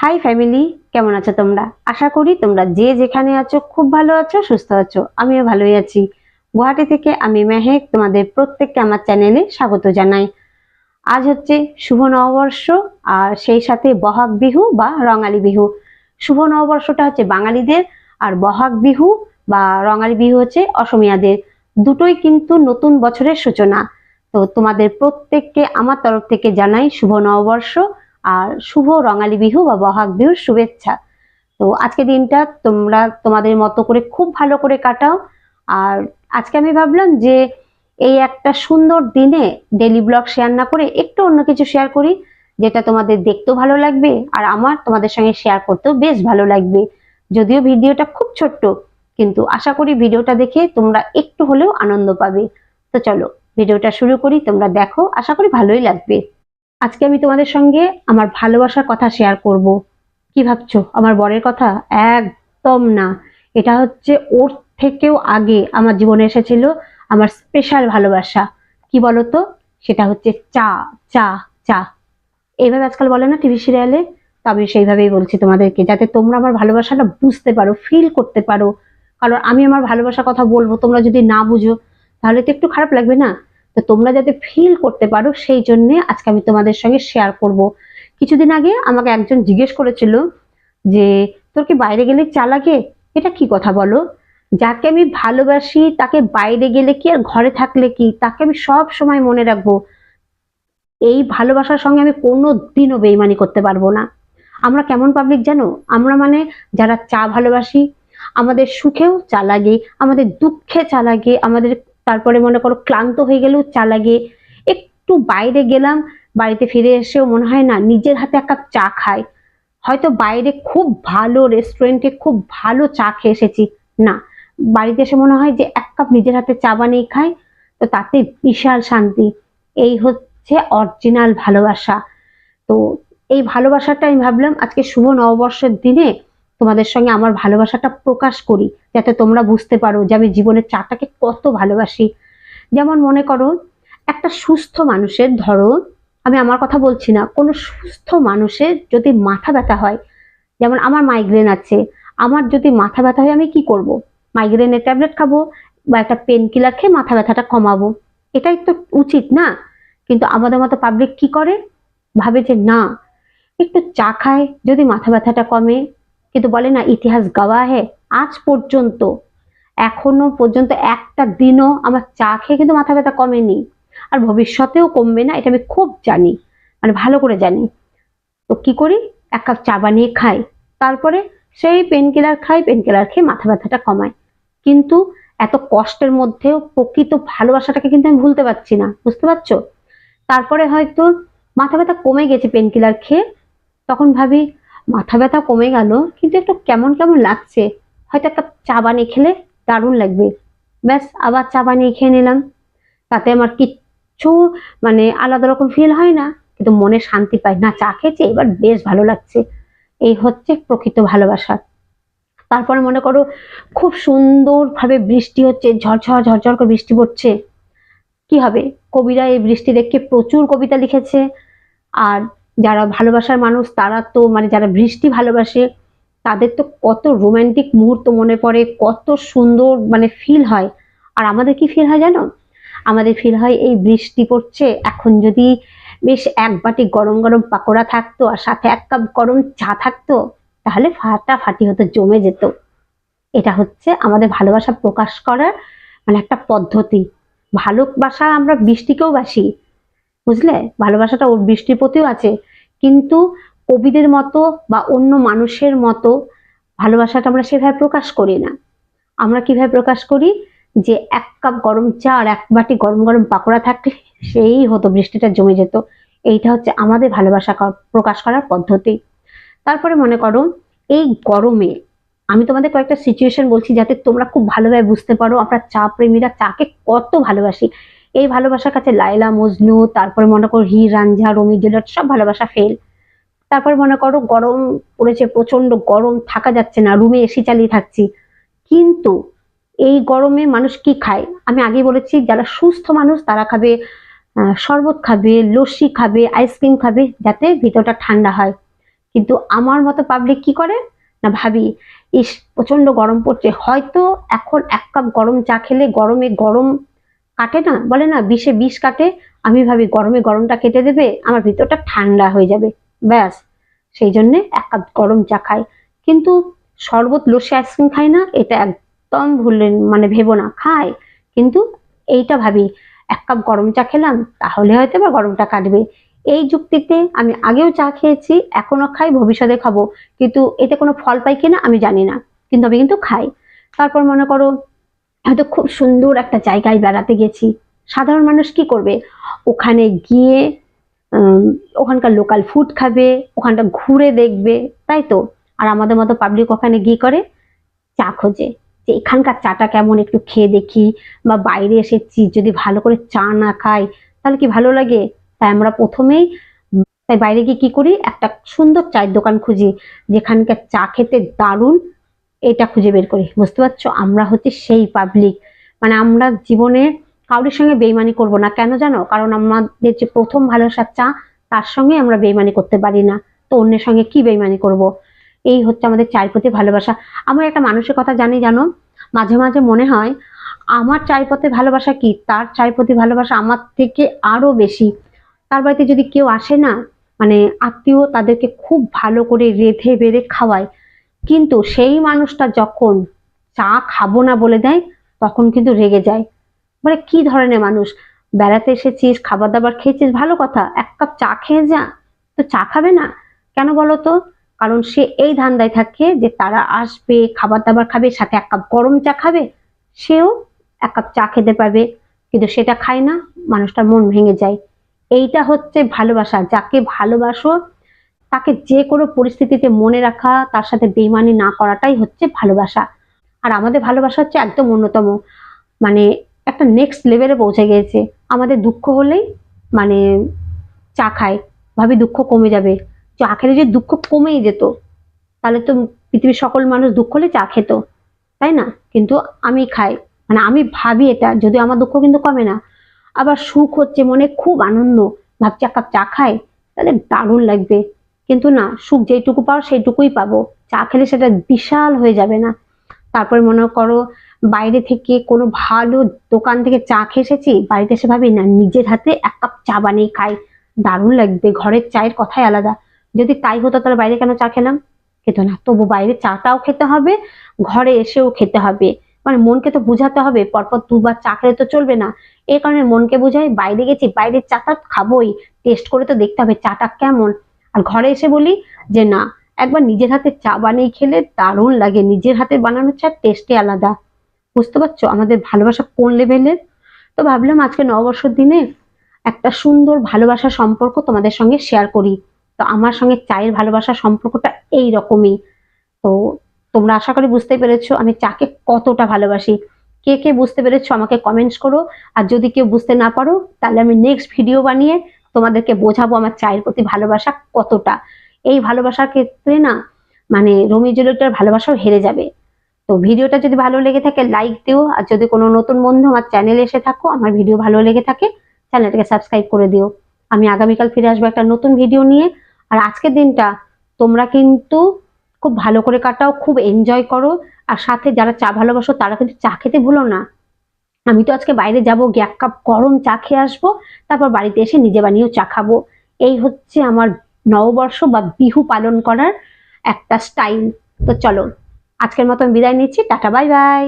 High family কেমন আছো তোমরা? আশা করি তোমরা যে যেখানে আছো, খুব ভালো আছো, সুস্থ আছো। আমিও ভালোই আছি। গুয়াহাটি থেকে আমি মেহেক, তোমাদের প্রত্যেককে আমার চ্যানেলে স্বাগত জানাই। আজ হচ্ছে শুভ নববর্ষ, আর সেই সাথে বহাগ বিহু বা রঙালী বিহু। শুভ নববর্ষটা হচ্ছে বাঙালিদের, আর বহাগ বিহু বা রঙালী বিহু হচ্ছে অসমিয়াদের। দুটোই কিন্তু নতুন বছরের সূচনা। তো তোমাদের প্রত্যেককে আমার তরফ থেকে জানাই শুভ নববর্ষ। আর শুভ রঙালী বিহু বা বহাগ বিহুর শুভেচ্ছা। তো আজকে দিনটা তোমরা তোমাদের মতো করে খুব ভালো করে কাটাও। আর আজকে আমি ভাবলাম যে এই একটা সুন্দর দিনে ডেলি ব্লগ শেয়ার না করে একটু অন্য কিছু শেয়ার করি, যেটা তোমাদের দেখতেও ভালো লাগবে আর আমার তোমাদের সঙ্গে শেয়ার করতেও বেশ ভালো লাগবে। যদিও ভিডিওটা খুব ছোট্ট, কিন্তু আশা করি ভিডিওটা দেখে তোমরা একটু হলেও আনন্দ পাবে। তো চলো, ভিডিওটা শুরু করি, তোমরা দেখো, আশা করি ভালোই লাগবে। আজকে আমি তোমাদের সঙ্গে আমার ভালোবাসার কথা শেয়ার করব। কি ভাবছ? আমার বরের কথা? একদম না। এটা হচ্ছে ওর থেকেও আগে আমার জীবনে এসেছিল আমার স্পেশাল ভালোবাসা। কি বলতো? সেটা হচ্ছে চা চা চা। এইভাবে আজকাল বলে না টিভি সিরিয়ালে তো আমি সেইভাবেই বলছি তোমাদেরকে, যাতে তোমরা আমার ভালোবাসাটা বুঝতে পারো ফিল করতে পারো। কারণ আমি আমার ভালোবাসার কথা বলব, তোমরা যদি না বুঝো, তাহলে তো একটু খারাপ লাগবে না? তো তোমরা যাতে ফিল করতে পারো, সেই জন্যে আজকে আমি তোমাদের সঙ্গে শেয়ার করব। কিছুদিন আগে আমাকে একজন জিজ্ঞেস করেছিল যে, তোর কি বাইরে গেলে চা লাগে এটা কি কথা বলো? যাকে আমি ভালোবাসি, তাকে বাইরে গেলে কি আর ঘরে থাকলে কি? তাকে আমি সব সময় মনে রাখব। এই ভালোবাসার সঙ্গে আমি কোনো দিনও বেইমানি করতে পারব না। আমরা কেমন পাবলিক জানো? আমরা মানে যারা চা ভালোবাসি, আমাদের সুখেও চা লাগে আমাদের দুঃখে চা লাগে আমাদের তারপরে মনে করো ক্লান্ত হয়ে গেলেও চা লাগে একটু বাইরে গেলাম, বাড়িতে ফিরে এসেও মনে হয় না, নিজের হাতে এক কাপ চা খাই। হয়তো বাইরে খুব ভালো রেস্টুরেন্টে খুব ভালো চা খেয়ে এসেছি। না, বাড়িতে এসে মনে হয় যে এক কাপ নিজের হাতে চা বানিয়ে খাই, তো তাতে বিশাল শান্তি। এই হচ্ছে অরিজিনাল ভালোবাসা। তো এই ভালোবাসাটা আমি ভাবলাম আজকে শুভ নববর্ষের দিনে তোমাদের সঙ্গে আমার ভালোবাসাটা প্রকাশ করি। যাতে তোমরা বুঝতে পারো যে আমি জীবনের চাটাকে কত ভালোবাসি। যেমন মনে করো, একটা সুস্থ মানুষের ধরো, আমি আমার কথা বলছি না, কোনো সুস্থ মানুষের যদি মাথা ব্যথা হয়, যেমন আমার মাইগ্রেন আছে, আমার যদি মাথা ব্যথা হয় আমি কি করব? মাইগ্রেনের ট্যাবলেট খাব বা একটা পেন কিলার খেয়ে মাথা ব্যথাটা কমাবো। এটাই তো উচিত না? কিন্তু আমাদের মতো পাবলিক কি করে? ভাবে যে না, একটু চা খায় যদি মাথা ব্যথাটা কমে। কিন্তু বলে না, ইতিহাস গাওয়া হে আজ পর্যন্ত, এখনও পর্যন্ত একটা দিনও আমার চা খেয়ে কিন্তু মাথা ব্যথা কমেনি। আর ভবিষ্যতেও কমবে না, এটা আমি খুব জানি মানে ভালো করে জানি। তো কি করি? এক কাপ চা বানিয়ে খাই। তারপরে সেই পেন কিলার খাই পেন কিলার খেয়ে মাথা ব্যথাটা কমায় কিন্তু এত কষ্টের মধ্যেও প্রকৃত ভালোবাসাটাকে কিন্তু আমি ভুলতে পারছি না, বুঝতে পারছ? তারপরে হয়তো মাথা ব্যথা কমে গেছে পেন কিলার খেয়ে, তখন ভাবি, মাথা ব্যথা কমে গেল, কিন্তু একটু কেমন কেমন লাগছে। হয়তো একটা চা বানিয়ে খেলে দারুণ লাগবে। ব্যাস, আবার চা বানিয়ে খেয়ে নিলাম। তাতে আমার কিচ্ছু মানে আলাদা রকম ফিল হয় না, কিন্তু মনে শান্তি পাই। না, চা খেয়েছে, এবার বেশ ভালো লাগছে। এই হচ্ছে প্রকৃত ভালোবাসা। তারপরে মনে করো, খুব সুন্দরভাবে বৃষ্টি হচ্ছে, ঝরঝর ঝরঝর করে বৃষ্টি পড়ছে। কি হবে? কবিরা এই বৃষ্টি দেখে প্রচুর কবিতা লিখেছে। আর যারা ভালোবাসার মানুষ, তারা তো মানে যারা বৃষ্টি ভালোবাসে তাদের তো কত রোমান্টিক মুহূর্ত মনে পড়ে, কত সুন্দর মানে ফিল হয়। আর আমাদের কি ফিল হয় জানো? আমাদের ফিল হয় এই বৃষ্টি পড়ছে, এখন যদি বেশ এক বাটি গরম গরম পাকোড়া থাকতো আর সাথে এক কাপ গরম চা থাকতো, তাহলে ফাটাফাটি হতো, জমে যেত। এটা হচ্ছে আমাদের ভালোবাসা প্রকাশ করার মানে একটা পদ্ধতি। ভালোবাসা আমরা বৃষ্টিকেও বাসি, বুঝলে? ভালোবাসাটা ওর বৃষ্টির প্রতিও আছে। কিন্তু কবিদের মতো বা অন্য মানুষের মতো ভালোবাসাটা আমরা সেভাবে প্রকাশ করি না। আমরা কীভাবে প্রকাশ করি? যে এক কাপ গরম চা আর এক বাটি গরম গরম পাকোড়া থাকলে সেই হতো, বৃষ্টিটা জমে যেত। এইটা হচ্ছে আমাদের ভালোবাসা প্রকাশ করার পদ্ধতি। তারপরে মনে করো, এই গরমে আমি তোমাদের কয়েকটা সিচুয়েশন বলছি যাতে তোমরা খুব ভালোভাবে বুঝতে পারো আমরা চা প্রেমীরা চাকে কত ভালোবাসি। এই ভালোবাসার কাছে লাইলা মজনু, তারপরে মনে করো হি রাঞ্ঝা রমি জেলার সব ভালোবাসা ফেল তারপর মনে করো গরম পড়েছে প্রচণ্ড গরম, থাকা যাচ্ছে না রুমে এসি চালিয়ে থাকছি। কিন্তু এই গরমে মানুষ কি খায়? আমি আগেই বলেছি, যারা সুস্থ মানুষ তারা খাবে শরবত খাবে, লস্যি খাবে আইসক্রিম খাবে, যাতে ভিতরটা ঠান্ডা হয়। কিন্তু আমার মতো পাবলিক কি করে? না ভাবি, ইস প্রচণ্ড গরম পড়ছে। হয়তো এখন এক কাপ গরম চা খেলে গরমে গরম কাটে না? বলে না, বিষে বিষ কাটে। আমি ভাবি, গরমে গরমটা কেটে দেবে, আমার ভিতরটা ঠান্ডা হয়ে যাবে। ব্যাস, সেই জন্যে এক কাপ গরম চা খাই। কিন্তু শরবত লস্যি আইসক্রিম খাই না, এটা একদম ভুললেন মানে ভেবো না, খাই। কিন্তু এইটা ভাবি, এক কাপ গরম চা খেলাম, তাহলে হয়তো বা গরমটা কাটবে। এই যুক্তিতে আমি আগেও চা খেয়েছি এখনও খাই, ভবিষ্যতে খাব। কিন্তু এতে কোনো ফল পাই কিনা আমি জানি না, কিন্তু আমি কিন্তু খাই। তারপর মনে করো, হয়তো খুব সুন্দর একটা জায়গায় বেড়াতে গেছি। সাধারণ মানুষ কি করবে? ওখানে গিয়ে ওখানকার লোকাল ফুড খাবে, ওখানটা ঘুরে দেখবে, তাই তো? আর আমাদের মতো পাবলিক ওখানে গিয়ে করে চা খোঁজে। যে এখানকার চাটা কেমন একটু খেয়ে দেখি, বা বাইরে এসেছি, যদি ভালো করে চা না খাই, তাহলে কি ভালো লাগে? তাই আমরা প্রথমেই তাই বাইরে গিয়ে কি করি? একটা সুন্দর চায়ের দোকান খুঁজি, যেখানকার চা খেতে দারুণ এটা খুঁজে বের করি। বুঝতে পারছ? আমরা হচ্ছে সেই পাবলিক মানে আমরা জীবনে কারোর সঙ্গে বেইমানি করব না। কেন জানো? কারণ আমাদের যে প্রথম ভালোবাসার চা, তার সঙ্গে আমরা বেইমানি করতে পারি না। তো অন্যের সঙ্গে কি বেইমানি করব? এই হচ্ছে আমাদের চায়ের প্রতি ভালোবাসা। আমার একটা মানুষের কথা জানি, জানো? মাঝে মাঝে মনে হয়, আমার চায়ের প্রতি ভালোবাসা কি? তার চায়ের প্রতি ভালোবাসা আমার থেকে আরও বেশি। তার বাড়িতে যদি কেউ আসে না মানে আত্মীয় তাদেরকে খুব ভালো করে রেঁধে বেড়ে খাওয়ায়। কিন্তু সেই মানুষটা যখন চা খাব না বলে দেয়, তখন কিন্তু রেগে যায়। মানে কি ধরনের মানুষ? বেড়াতে এসেছিস খাবার দাবার খেয়েছিস, ভালো কথা। এক কাপ চা খেয়ে যা। তো চা খাবে না? কেন বলো তো? কারণ সে এই ধান্দায় থাকে যে তারা আসবে খাবার দাবার খাবে, সাথে এক কাপ গরম চা খাবে। সেও এক কাপ চা খেতে পারবে। কিন্তু সেটা খায় না, মানুষটার মন ভেঙে যায়। এইটা হচ্ছে ভালোবাসা। যাকে ভালোবাসো, তাকে যে কোনো পরিস্থিতিতে মনে রাখা, তার সাথে বেইমানি না করাটাই হচ্ছে ভালোবাসা। আর আমাদের ভালোবাসা হচ্ছে একদম অন্যতম। মানে একটা নেক্সট লেভেলে পৌঁছে গিয়েছে আমাদের দুঃখ হলেই মানে চা খায়। ভাবি দুঃখ কমে যাবে। চা খেলে যে দুঃখ কমেই যেত, তাহলে তো পৃথিবীর সকল মানুষ দুঃখ হলে চা খেত, তাই না? কিন্তু আমি খাই। মানে আমি ভাবি এটা, যদি আমার দুঃখ কিন্তু কমে না। আবার সুখ হচ্ছে, মনে খুব আনন্দ। ভাবছি এক কাপ চা খাই, তাহলে দারুণ লাগবে। কিন্তু না, সুখ যেইটুকু পাও সেইটুকুই পাবো। চা খেলে সেটা বিশাল হয়ে যাবে না। তারপরে মনে করো বাইরে থেকে কোনো ভালো দোকান থেকে চা খেয়ে এসেছি, বাড়িতে এসে ভাবি, না, নিজের হাতে এক কাপ চা বানিয়ে খাই, দারুণ লাগবে, ঘরের চায়ের কথাই আলাদা। যদি তাই হতো, তাহলে বাইরে কেন চা খেলাম? খেত না, তবু বাইরে চাটাও খেতে হবে, ঘরে এসেও খেতে হবে। মানে মনকে তো বুঝাতে হবে, পরপর দুবার চা খেলে তো চলবে না। এই কারণে মনকে বুঝাই, বাইরে গেছি, বাইরের চাটা খাবোই, টেস্ট করে তো দেখতে হবে চাটা কেমন। আর ঘরে এসে বলি যে, না একবার নিজের হাতে চা বানিয়ে খেলে দারুণ লাগে। নিজের হাতে বানানো চা টেস্টে আলাদা। বুঝতে পারছ? আমাদের ভালোবাসা কোন লেভেলের তো ভাবলাম আজকে নববর্ষের দিনে একটা সুন্দর ভালোবাসা সম্পর্ক তোমাদের সঙ্গে শেয়ার করি। তো আমার সঙ্গে চায়ের ভালোবাসার সম্পর্কটা এই রকমই। তো তোমরা আশা করি বুঝতে পেরেছ আমি চাকে কতটা ভালোবাসি। কে কে বুঝতে পেরেছ আমাকে কমেন্টস করো। আর যদি কেউ বুঝতে না পারো, তাহলে আমি নেক্সট ভিডিও বানিয়ে তোমাদেরকে বোঝাবো আমার চায়ের প্রতি ভালোবাসা কতটা। এই ভালোবাসার ক্ষেত্রে না মানে রোমি জুলিয়েটের ভালোবাসাও হেরে যাবে। তো ভিডিওটা যদি ভালো লেগে থাকে লাইক দিও। আর যদি কোনো নতুন বন্ধু আমার চ্যানেলে এসে থাকো, আমার ভিডিও ভালো লেগে থাকে চ্যানেলটাকে সাবস্ক্রাইব করে দিও। আমি আগামীকাল ফিরে আসব একটা নতুন ভিডিও নিয়ে। আর আজকের দিনটা তোমরা কিন্তু খুব ভালো করে কাটাও, খুব এনজয় করো। আর সাথে যারা চা ভালোবাসো, তারা কিন্তু চা খেতে ভুলো না। আমি তো আজকে বাইরে যাব গিয়ে এক কাপ গরম চা খেয়ে আসব, তারপর বাড়িতে এসে নিজে বানিয়েও চা খাব। এই হচ্ছে আমার নববর্ষ বা বিহু পালন করার একটা স্টাইল তো চলো, আজকের মতন বিদায় নিচ্ছি। Tata bye bye